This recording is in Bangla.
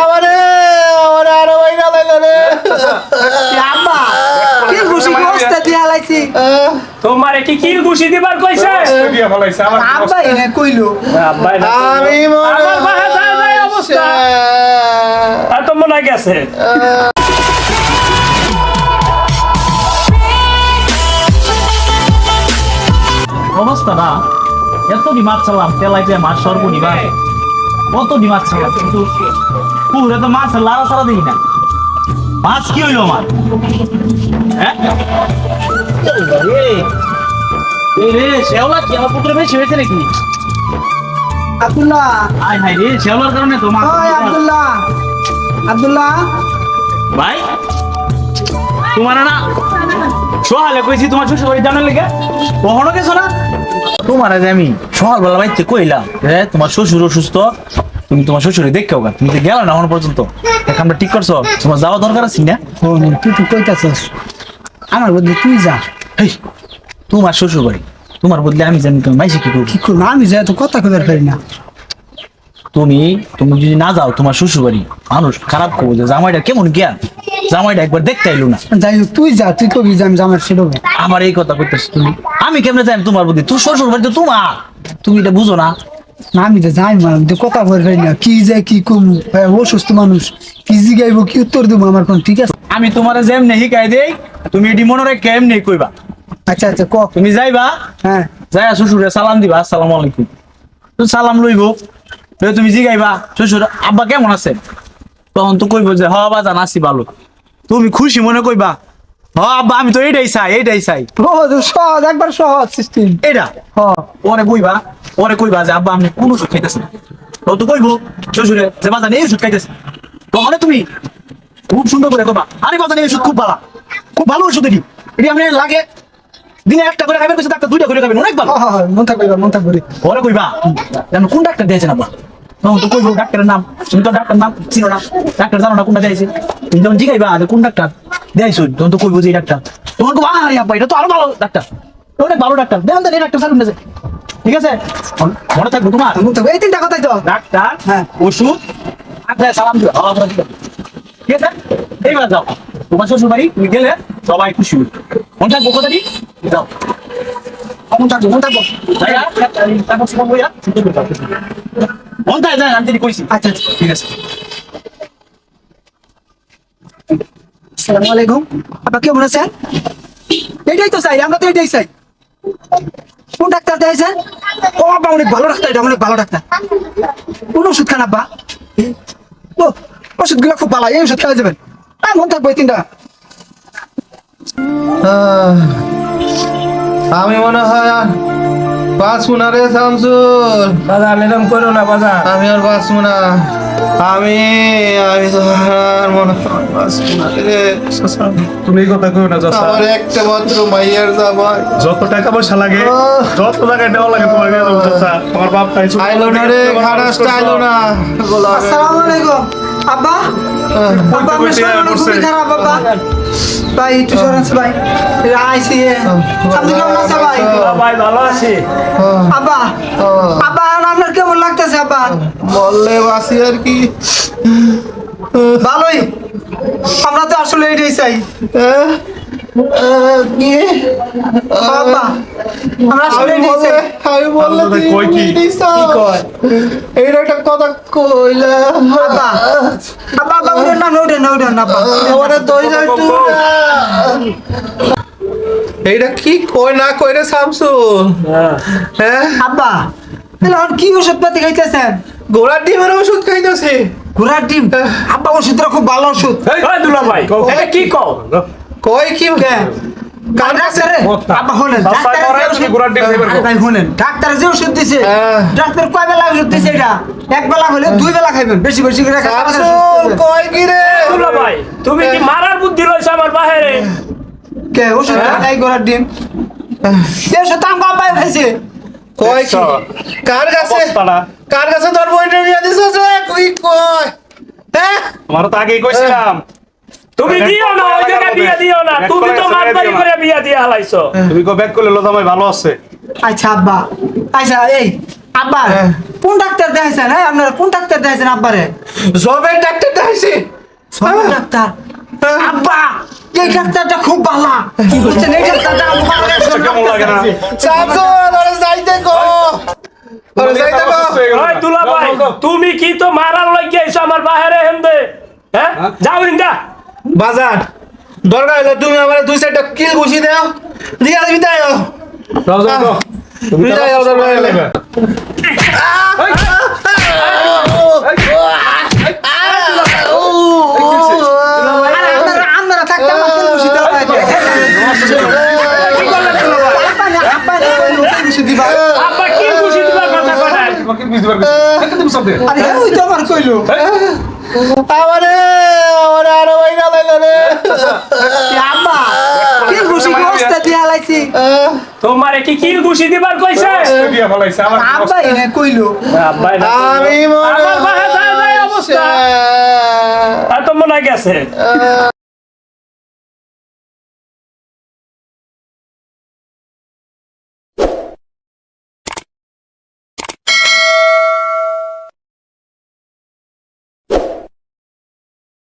আমারে আমারে আরও রে। আব্বা কি খুশি কি অবস্থা দিয়া লাইছি? তোমারে কি কি ঘুষি দিবার কইছে? দিয়ে ফলাইছে আমার আব্বা এনে কইলো। আব্বাই না আমি মনে আমার বাহে যায় অবস্থা। আর তো মনে গেছে। অবস্থা না। এত ডিমাট চালাম তেলাইতে মাছ সর্বনিবা কত ডিমাট চালাম কিন্তু পুরে তো মাছ লাড়া ছাড়া দেখি না। মাছ কি হইল আমার? হ্যাঁ? এই, রে শেওলা কি? আমার পুকুরে বেশি হয়েছে নাকি? আব্দুল্লাহ। আয় হাই রে শেওলার কারণে তো মাছ আব্দুল্লাহ। আব্দুল্লাহ। ভাই তোমার না সোহালে কইছি তোমার শ্বশুর বাড়ি জানার লেগে। কখনো গেছো না? তোমার আজ আমি সকালবেলা বাইতে কইলাম রে তোমার শ্বশুর অসুস্থ তুমি তোমার শ্বশুরে দেখেও গা তুমি তো গেল না এখন পর্যন্ত। এখন আমরা ঠিক করছ তোমার যাওয়া দরকার আছে না? তুই তুই কইতাছস আমার বদলে তুই যা। হেই তোমার শ্বশুর বাড়ি তোমার বদলে আমি জানি তুমি মাইসি কি করব। কি করব? আমি যাই তো কথা কইবার পারি না। তুমি তুমি যদি না যাও তোমার শ্বশুর বাড়ি মানুষ খারাপ করব যে জামাইটা কেমন জ্ঞান? জামাইটা একবার দেখতে আইলো না। যাই হোক তুই যা তুই কবি যে আমি জামার ছিল আমার এই কথা কইতেছ তুমি। আমি কেমনে যাই? তোমার বুদ্ধি তুই শ্বশুর বাড়ি তো তোমার। তুমি এটা বুঝো না। না আমি তো যাই মানে তো কথা পারি না। কি যায় কি কম অসুস্থ মানুষ। কি জিগাইবো কি উত্তর দেবো আমার কোন? ঠিক আছে? আমি তোমার যেমনি শিকাই দেই তুমি এটি মনে রেখে এমনি কইবা। আচ্ছা আচ্ছা ক? তুমি যাইবা। হ্যাঁ। যাই শ্বশুরে সালাম দিবা আসসালামু আলাইকুম। তো সালাম লইব। তুমি জিগাইবা শ্বশুর আব্বা কেমন আছে? তখন তো কইব যে হ বাজান আছি ভালো। তুমি খুশি মনে কইবা হ আব্বা আমি তো এইটাই চাই এইটাই চাই। সহজ একবার সহজ সিস্টেম এইটা? হ। পরে কইবা পরে কইবা যে আব্বা আমি কোন ওষুধ খাইতেছি তো তো কইব শ্বশুরে যে বাজান এই ওষুধ খাইতেছি। তখন তুমি খুব সুন্দর করে কইবা আরে বাজান এই ওষুধ খুব ভালো খুব ভালো ওষুধ এটি এটি আপনি লাগে দিনে একটা করে খাবেন কইছে ডাক্তার দুইটা করে খাবেন অনেক ভালো। মন থাকবে মন থাকবে। পরে কইবা জানো কোন ডাক্তার দিয়েছেন আব্বা? তখন তো কইবো ডাক্তারের নাম তুমি তো ডাক্তার নাম চিনো না ডাক্তার জানো না কোনটা দিয়েছে তুমি যখন জিগাইবা যে কোন ডাক্তার দিয়েছ তখন তো কইবো যে ডাক্তার তখন কো আরে আব্বা এটা তো আরও ভালো ডাক্তার অনেক ভালো ডাক্তার দেখুন তো এই ডাক্তার সামনে ঠিক আছে মনে থাকব তোমার মন এই তিনটা কথাই তো ডাক্তার হ্যাঁ। ওষুধ সালাম দিও। ঠিক আছে এইবার যাও তোমার শ্বশুর বাড়ি তুমি গেলে সবাই খুশি হবে মন থাকব কথা দি যাও মন থাকব মন থাকব মন থাকে যায় আমি যদি কইছি আচ্ছা আচ্ছা ঠিক আছে। আসসালামু আলাইকুম আপা কেমন আছেন? এটাই তো চাই আমরা তো এটাই চাই। কোন ডাক্তার দিয়েছেন ও বাবা অনেক ভালো ডাক্তার এটা অনেক ভালো ডাক্তার। কোন ওষুধ খান আব্বা ও ওষুধগুলো খুব ভালো এই ওষুধ খাওয়া যাবেন হ্যাঁ মন থাকব তিনটা। আমি মনে হয় আর বাঁচবো না রে শামসুল। বাজার এরকম করো না বাজার। আমি আর বাঁচবো না আমি আমি তো আর মনে বাঁচবো না রে তুমি এই কথা কইও না চাচা আমার একটা মাত্র মাইয়ার জামাই। যত টাকা পয়সা লাগে যত টাকা দেওয়া লাগে তোমার দেবো চাচা আমার বাপ তাই আইলো না রে খারাপটা আইলো না। আসসালামু আলাইকুম। আব্বা? আব্বা আপনার কইতে শরীর বসছে। খুবই খারাপ আব্বা। ভাই একটু সরেন ভাই। আইসি সামনে কেমন আছে ভাই? ভাই ভালো আছি। আব্বা আব্বা আপনার কেমন লাগতেছে আব্বা? বললে আছি আর কি। ভালোই। আমরা তো আসলে এটাই চাই। আহ, আব্বা। এইটা আব্বা আব্বা আব্বা আব্বা কি? কই না কই রে শামসুল হ্যাঁ। আব্বা তাহলে এখন কি ওষুধ পাতি খাইতেছেন? ঘোড়ার ডিমের ওষুধ খাইতেছে। ঘোড়ার ডিম? আব্বা ওষুধটা খুব ভালো ওষুধ। ওই দুলা ভাই এটা কি কও? কই কি কে? কার কাছে ডাক্তারে যে ওষুধ- দিছে। ডাক্তার কয় বেলা ওষুধ দিছে এটা? এক বেলা হলে দুই বেলা খাইবেন বেশি বেশি করে খাইলে আমাদের সুস্থ কই কি রে? দুলা ভাই তুমি কি মারার বুদ্ধি লইছ আমার বাহিরে? কে ওষুধ হ্যাঁ। খাই ঘোড়ার ডিম? সে ওষুধ তো আমার বাবা খাইছে। কই কি? কার কাছে। কার কাছে তোর বইটা বিয়া কই হ্যাঁ? আমার তো আগেই কইছিলাম। তুমি দিও না ওই জায়গায় বিয়ে দিও না। তুমি তো মাতবাড়ি করে বিয়ে দিয়ে হালাইছো। তুমি কো ব্যাক করলে লোদা ভাই ভালো আছে। আচ্ছা আব্বা। আচ্ছা এই আব্বা হ্যাঁ। কোন ডাক্তার দেখাইছেন হ্যাঁ? আপনারা কোন ডাক্তার দেখাইছেন আব্বারে? জবের ডাক্তার দেখাইছি। সব ডাক্তার? আব্বা এই ডাক্তারটা খুব ভালো বুঝছেন এই ডাক্তারটা আমার কেমন লাগে না? যাইতে ওরে যাইতে ওই দুলা ভাই তুমি কি তো মারার লাগিয়ে আইছো আমার বাহিরে হেন্দে? হ্যাঁ। যাও ইন্দা। বাজার দরকার হলে তুমি আমার দুই সাইডটা কিল ঘুষি দাও দিয়া দিবি তাই যাও যাও যাও তুমি বিদায় হও, দরকার হলে। আরে হয় আরে হ্যাঁ ওই তো আমার কইলো আমারে আমারে আরও বাইনা লাইলো রে আব্বা কি খুশি কি অবস্থা দিয়া লাইছি? তোমারে কি কি খুশি দিবার কইছে? দিয়া ফলাইছে আমার আব্বা এনে কইলো। আব্বা আমি মনে আমার বাহে যায় অবস্থা। তা তো মনে গেছে।